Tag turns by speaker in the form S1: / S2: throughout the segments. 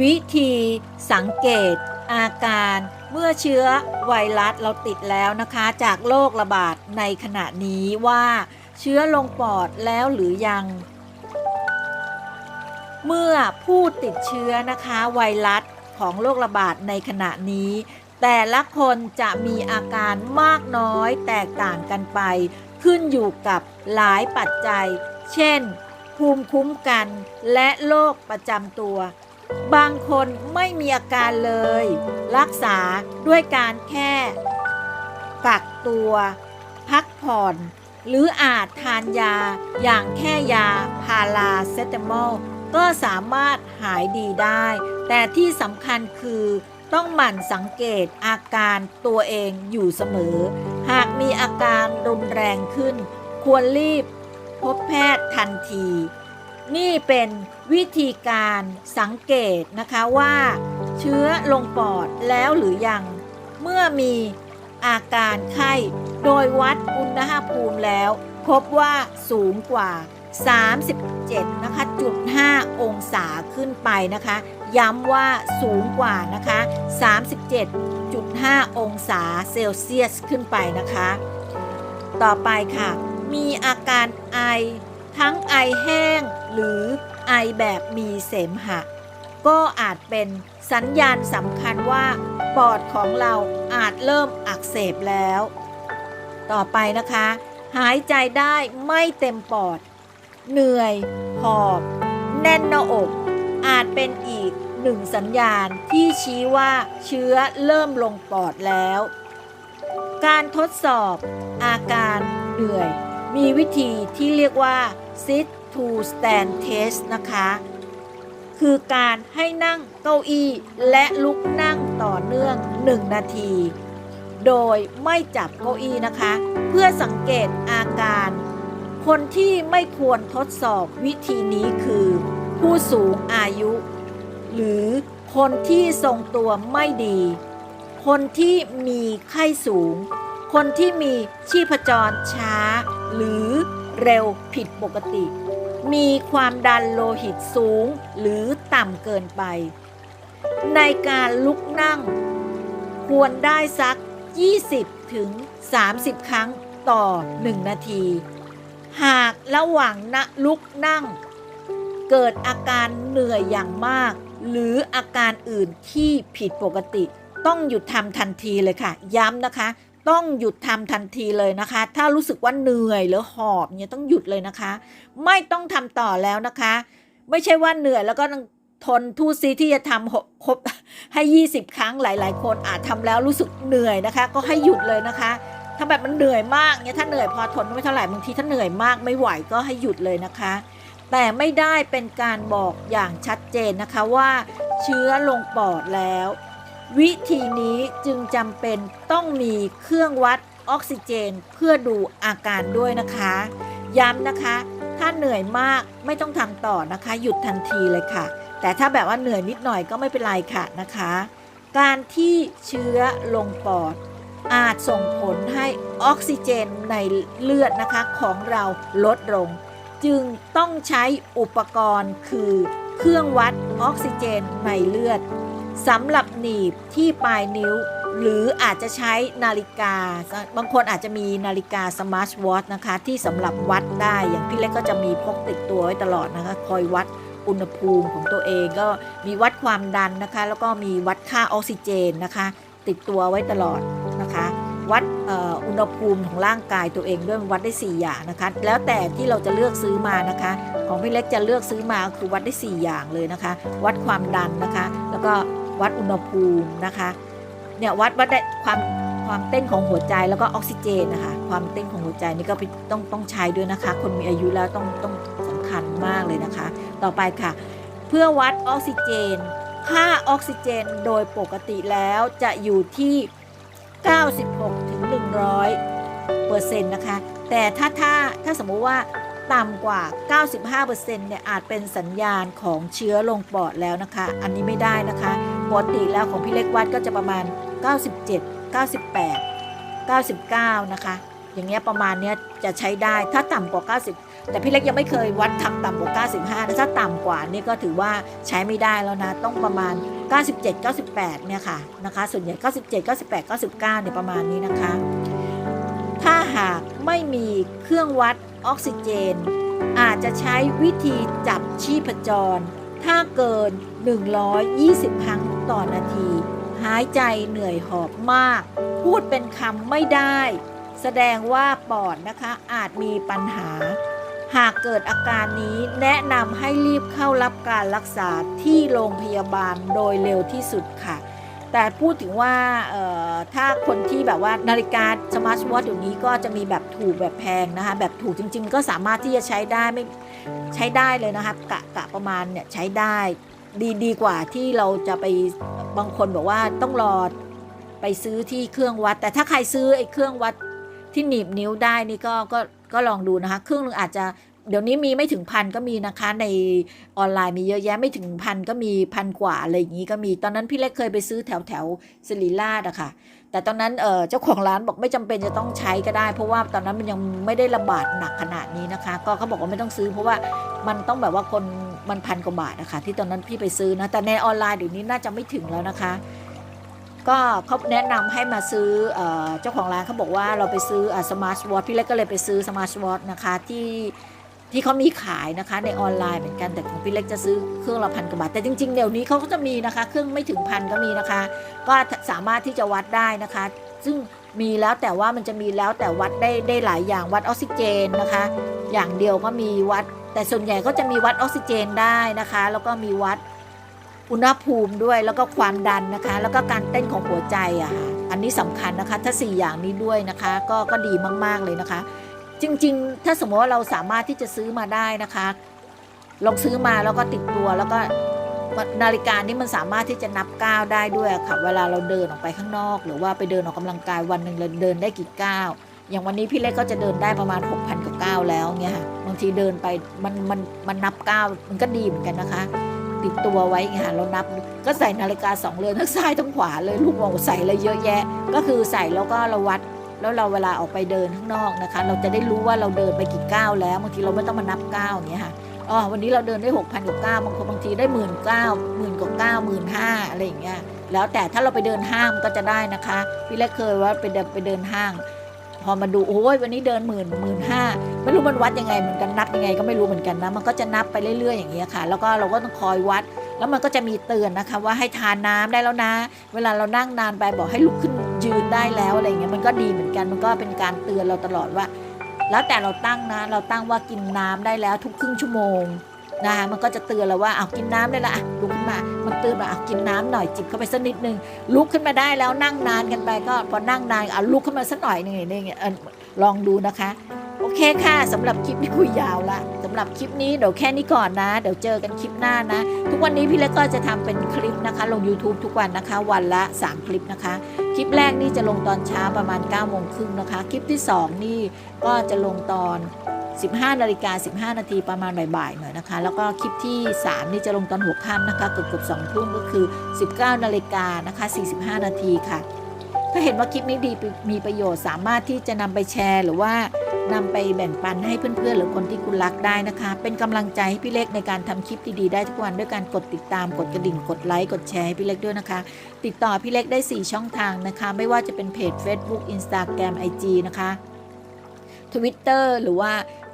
S1: วิธีสังเกตอาการเมื่อเชื้อไวรัสเราติดแล้วนะคะ จากโรคระบาดในขณะนี้ว่าเชื้อลงปอดแล้วหรือยัง เมื่อผู้ติดเชื้อนะคะไวรัสของโรคระบาดในขณะนี้ แต่ละคนจะมีอาการมากน้อยแตกต่างกันไป ขึ้นอยู่กับหลายปัจจัย เช่น ภูมิคุ้มกันและโรคประจำตัว บางคนไม่มีอาการเลย รักษาด้วยการแค่กักตัว พักผ่อน หรืออาจทานยาอย่างแค่ยาพาราเซตามอลก็สามารถหายดีได้ แต่ที่สำคัญคือต้องหมั่นสังเกตอาการตัวเองอยู่เสมอ หากมีอาการรุนแรงขึ้น ควรรีบพบแพทย์ทันที นี่เป็นวิธีการสังเกตนะคะว่า เชื้อลงปอดแล้วหรือยัง เมื่อมีอาการไข้ โดยวัดอุณหภูมิแล้ว พบว่าสูงกว่า 37นะคะจุด5องศาขึ้นไปนะคะ ย้ำว่าสูงกว่านะคะ 37.5 องศาเซลเซียสขึ้นไปนะคะ ต่อไปค่ะ มีอาการไอ ทั้งไอแห้ง หรือไอแบบมีเสมหะ ก็อาจเป็นสัญญาณสำคัญว่า ปอดของเราอาจเริ่มอักเสบแล้ว ต่อไปนะคะ หายใจได้ไม่เต็มปอด เหนื่อย หอบ แน่นหน้าอก อาจเป็นอีกหนึ่งสัญญาณที่ชี้ว่าเชื้อเริ่มลงปอดแล้ว การทดสอบ อาการเหนื่อย มีวิธีที่เรียกว่า sit to stand test นะคะ คือการให้นั่งเก้าอี้และลุกนั่งต่อเนื่อง 1 นาที โดยไม่จับเก้าอี้นะคะ เพื่อสังเกตอาการ คนที่ไม่ควรทดสอบวิธีนี้คือ ผู้สูงอายุ หรือคนที่ทรงตัวไม่ดี คนที่มีไข้สูง คนที่มีชีพจรช้า หรือ เร็วผิดปกติ มีความดันโลหิตสูงหรือต่ำเกินไป ในการลุกนั่ง ควรได้สัก 20 ถึง 30 ครั้งต่อ 1 นาที หากระหว่างนะลุกนั่ง เกิดอาการเหนื่อยอย่างมาก หรืออาการอื่นที่ผิดปกติ ต้องหยุดทำทันทีเลยค่ะ ย้ำนะคะ ต้องหยุดทำทันทีเลยนะคะ ถ้ารู้สึกว่าเหนื่อยหรือหอบเนี่ยต้องหยุดเลยนะคะ ไม่ต้องทำต่อแล้วนะคะ ไม่ใช่ว่าเหนื่อยแล้วก็ต้องทนทู่ซีที่จะทำครบให้ 20 ครั้งหลาย ๆ คนอาจทำแล้วรู้สึกเหนื่อยนะคะ ก็ให้หยุดเลยนะคะถ้าแบบมันเหนื่อยมากเนี่ยถ้าเหนื่อยพอทนไม่เท่าไหร่บางทีถ้าเหนื่อยมากไม่ไหวก็ให้หยุดเลยนะคะ แต่ไม่ได้เป็นการบอกอย่างชัดเจนนะคะว่าเชื้อลงปอดแล้ว วิธีนี้จึงจำเป็นต้องมีเครื่องวัดออกซิเจนเพื่อดูอาการด้วยนะคะ ย้ำนะคะ ถ้าเหนื่อยมากไม่ต้องทำต่อนะคะ หยุดทันทีเลยค่ะ แต่ถ้าแบบว่าเหนื่อยนิดหน่อยก็ไม่เป็นไรค่ะนะคะ การที่เชื้อลงปอด อาจส่งผลให้ออกซิเจนในเลือดนะคะของเราลดลง จึงต้องใช้อุปกรณ์คือเครื่องวัดออกซิเจนในเลือด สำหรับหนีบที่ปลายนิ้ว หรืออาจจะใช้นาฬิกา บางคนอาจจะมีนาฬิกาสมาร์ทวอทนะคะ ที่สำหรับวัดได้อย่างพี่เล็กก็จะมีพกติดตัวไว้ตลอดนะคะ คอยวัดอุณหภูมิของตัวเองก็มีวัดความดันนะคะ แล้วก็มีวัดค่าออกซิเจนนะคะ ติดตัวไว้ตลอดนะคะ วัดอ,อ,อุณหภูมิของร่างกายตัวเองด้วยวัดได้ 4 อย่างนะคะ แล้วแต่ที่เราจะเลือกซื้อมานะคะ ของพี่เล็กจะเลือกซื้อมาคือวัดได้ 4 อย่างเลยนะคะ วัดความดันนะคะ แล้วก็ วัดอุณหภูมินะคะเนี่ยวัดวัดได้ความความเต้นของหัวใจแล้วก็ออกซิเจนนะคะความเต้นของหัวใจนี่ก็ต้องต้องใช้ด้วยนะคะ คนมีอายุแล้วต้องต้องสำคัญมากเลยนะคะ ต่อไปค่ะ เพื่อวัดออกซิเจนค่าออกซิเจนโดยปกติแล้วจะอยู่ที่ 96ถึง100เปอร์เซ็นต์นะคะ แต่ถ้าถ้าถ้าสมมุติว่า ต่ำกว่า 95เปอร์เนี่ยอาจเป็นสัญญาณของเชื้อลงปอดแล้วนะคะ อันนี้ไม่ได้นะคะปกติแล้วของพี่เล็กวัดก็จะประมาณ 97 98 99 นะคะ อย่างเงี้ยประมาณเนี้ยจะใช้ได้ถ้าต่ำกว่า 90 แต่พี่เล็กยังไม่เคยวัดทำต่ำกว่า 95นะถ้าต่ำกว่านี่ก็ถือว่าใช้ไม่ได้แล้วนะ ต้องประมาณ 97 98 เนี่ยค่ะนะคะ ส่วนใหญ่ 97 98 99 เนี่ยประมาณนี้นะคะ ถ้าหากไม่มีเครื่องวัดออกซิเจน อาจจะใช้วิธีจับชีพจร ถ้าเกิน 120 ครั้งต่อนาที หายใจเหนื่อยหอบมาก พูดเป็นคำไม่ได้ แสดงว่าปอดนะคะอาจมีปัญหา หากเกิดอาการนี้แนะนำให้รีบเข้ารับการรักษาที่โรงพยาบาลโดยเร็วที่สุดค่ะ แต่พูดถึงว่าถ้าคนที่แบบว่านาฬิกาสมาร์ทวอทเดี๋ยวนี้ก็จะมีแบบถูกแบบแพงนะคะ แบบถูกจริง ๆ ก็สามารถที่จะใช้ได้ไม่ใช้ได้เลยนะคะกะกะประมาณเนี่ยใช้ได้ดีดีกว่าที่เราจะไปบางคนบอกว่าต้องรอไปซื้อที่เครื่องวัด แต่ถ้าใครซื้อไอ้เครื่องวัดที่หนีบนิ้วได้นี่ก็ก็ก็ลองดูนะคะ เครื่องนึงอาจจะ เดี๋ยวนี้มีไม่ถึงพันก็มีนะคะ ในออนไลน์มีเยอะแยะไม่ถึงพันก็มีพันกว่าอะไรอย่างนี้ก็มีตอนนั้นพี่เล็กเคยไปซื้อแถวแถวศิริราชอะค่ะ แต่ตอนนั้นเออเจ้าของร้านบอกไม่จำเป็นจะต้องใช้ก็ได้ เพราะว่าตอนนั้นมันยังไม่ได้ระบาดหนักขนาดนี้นะคะ ก็เขาบอกว่าไม่ต้องซื้อ เพราะว่ามันต้องแบบว่าคนมันพันกว่าบาทนะคะที่ตอนนั้นพี่ไปซื้อนะแต่ในออนไลน์เดี๋ยวนี้น่าจะไม่ถึงแล้วนะคะก็เขาแนะนำให้มาซื้อเออเจ้าของร้านเขาบอกว่าเราไปซื้อสมาร์ทวอทพี่เล็กก็เลยไปซื้อสมาร์ทวอทนะคะที่ ที่เขามีขายนะคะในออนไลน์เหมือนกันแต่ของพี่เล็กจะซื้อเครื่องละพันกว่าบาทแต่จริง ๆ เดี๋ยวนี้เขาก็จะมีนะคะ เครื่องไม่ถึงพันก็มีนะคะ ก็สามารถที่จะวัดได้นะคะ ซึ่งมีแล้วแต่ว่ามันจะมีแล้วแต่วัดได้ได้หลายอย่างวัดออกซิเจนนะคะ อย่างเดียวก็มีวัด แต่ส่วนใหญ่ก็จะมีวัดออกซิเจนได้นะคะ แล้วก็มีวัดอุณหภูมิด้วยแล้วก็ความดันนะคะ แล้วก็การเต้นของหัวใจอะค่ะอันนี้สำคัญนะคะถ้า 4 อย่างนี้ด้วยนะคะ ก็ก็ดีมากๆเลยนะคะ จริง ๆ ถ้าสมมติว่าเราสามารถที่จะซื้อมาได้นะคะ ลองซื้อมาแล้วก็ติดตัวแล้วก็นาฬิกานี้มันสามารถที่จะนับก้าวได้ด้วยค่ะ เวลาเราเดินออกไปข้างนอก หรือว่าไปเดินออกกำลังกายวันหนึ่งเราเดินได้กี่ก้าวอย่างวันนี้พี่เล็กก็จะเดินได้ประมาณ 6,000กว่าก้าวแล้วเนี่ยค่ะบางทีเดินไปมันมันมันนับก้าวมันก็ดีเหมือนกันนะคะ ติดตัวไว้ไงค่ะเรานับก็ใส่นาฬิกาสองเรือนทั้งซ้ายทั้งขวาเลยลูกบอกใส่เลยเยอะแยะ ก็คือใส่แล้วก็เราวัด แล้วเราเวลาออกไปเดินข้างนอกนะคะ เราจะได้รู้ว่าเราเดินไปกี่ก้าวแล้วบางทีเราไม่ต้องมานับก้าวอย่างเงี้ยค่ะอ๋อวันนี้เราเดินได้หกพันกว่าก้าวบางคนบางทีได้หมื่นเก้าหมื่นกว่าก้าวหมื่นห้าอะไรอย่างเงี้ยแล้วแต่ถ้าเราไปเดินห้างก็จะได้นะคะพี่เล็กเคยว่าไปเดินไปเดินห้าง พอมาดูโอ้ยวันนี้เดินหมื่นหมื่นห้าไม่รู้มันวัดยังไงเหมือนกันนับยังไงก็ไม่รู้เหมือนกันนะมันก็จะนับไปเรื่อยๆอย่างเงี้ยค่ะ แล้วก็เราก็ต้องคอยวัด แล้วมันก็จะมีเตือนนะคะว่าให้ทานน้ำได้แล้วนะ เวลาเรานั่งนานไปบอกให้ลุกขึ้น ยืนได้แล้วอะไรเงี้ยมันก็ดีเหมือนกันมันก็เป็นการเตือนเราตลอดว่า แล้วแต่เราตั้งนะ เราตั้งว่ากินน้ำได้แล้วทุกครึ่งชั่วโมงนะคะมันก็จะเตือนเราว่าเอากินน้ำได้ละลุกขึ้นมา มันเตือนมาเอากินน้ำหน่อยจิบเข้าไปสักนิดนึงลุกขึ้นมาได้แล้วนั่งนานกันไปก็พอนั่งนานเอาลุกขึ้นมาสักหน่อยหนึงอย่างเงี้ยลองดูนะคะ เคค่ะสำหรับคลิปนี้คุยยาวละสำหรับคลิปนี้เดี๋ยวแค่นี้ก่อนนะ เดี๋ยวเจอกันคลิปหน้านะ ทุกวันนี้พี่เล็กก็จะทำเป็นคลิปนะคะ ลง YouTube ทุกวันนะคะ วันละ 3 คลิปนะคะ คลิปแรกนี่จะลงตอนเช้าประมาณ9ก้าโมงครึ่งนะคะ คลิปที่ 2 นี่ก็จะลงตอน 15นาฬิกา15 นาทีประมาณบ่ายๆหน่อยนะคะ แล้วก็คลิปที่ 3 นี่จะลงตอนหัวค่ำนะคะเกือบเกือบสองทุ่มก็คือ 19นาฬิกานะคะ 45 นาทีค่ะ ถ้าเห็นว่าคลิปนี้ดีมีประโยชน์สามารถที่จะนำไปแชร์หรือว่า นำไปแบ่งปันให้เพื่อนๆ หรือคนที่คุณรักได้นะคะ เป็นกำลังใจให้พี่เล็กในการทำคลิปดีๆได้ทุกวันด้วยการกดติดตามกดกระดิ่งกดไลค์กดแชร์ให้พี่เล็กด้วยนะคะ ติดต่อพี่เล็กได้ 4 ช่องทางนะคะ ไม่ว่าจะเป็นเพจ Facebook Instagram IG นะคะ Twitter หรือว่า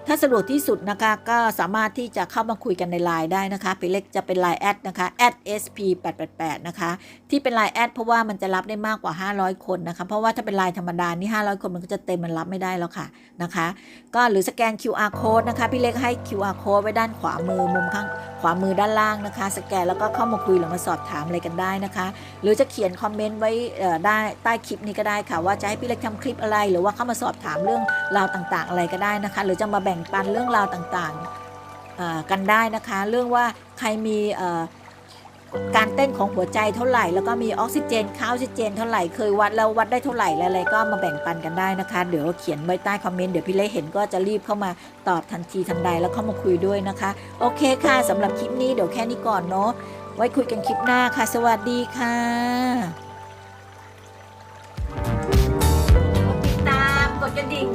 S1: ถ้าสะดวกที่สุดนะคะก็สามารถที่จะเข้ามาคุยกันในไลน์ได้นะคะพี่เล็กจะเป็นไลน์แอดนะคะ @sp888 นะคะ ที่เป็นไลน์แอดเพราะว่ามันจะรับได้มากกว่า 500 คนนะคะ เพราะว่าถ้าเป็นไลน์ธรรมดานี่500 คนมันก็จะเต็มมันรับไม่ได้แล้วค่ะนะคะ ก็หรือสแกน QR code นะคะพี่เล็กให้ QR code ไว้ด้านขวามือมุมข้างขวามือด้านล่างนะคะ สแกนแล้วก็เข้ามาคุยหรือมาสอบถามอะไรกันได้นะคะ หรือจะเขียนคอมเมนต์ไว้ได้ใต้คลิปนี้ก็ได้ค่ะ ว่าจะให้พี่เล็กทำคลิปอะไร หรือว่าเข้ามาสอบถามเรื่องราวต่างๆ อะไรก็ได้นะคะ หรือจะมาแบ่งบ่งปันเรื่องราวต่างๆกันได้นะคะ เรื่องว่าใครมีการเต้นของหัวใจเท่าไหร่ แล้วก็มีออกซิเจนค่าออกซิเจนเท่าไหร่เคยวัดแล้ววัดได้เท่าไหร่อะไรก็มาแบ่งปันกันได้นะคะ เดี๋ยวเขียนไว้ใต้คอมเมนต์เดี๋ยวพี่เล็กเห็นก็จะรีบเข้ามาตอบทันทีทันใดแล้วเข้ามาคุยด้วยนะคะ โอเคค่ะสำหรับคลิปนี้เดี๋ยวแค่นี้ก่อนเนาะไว้คุยกันคลิปหน้าค่ะ สวัสดีค่ะ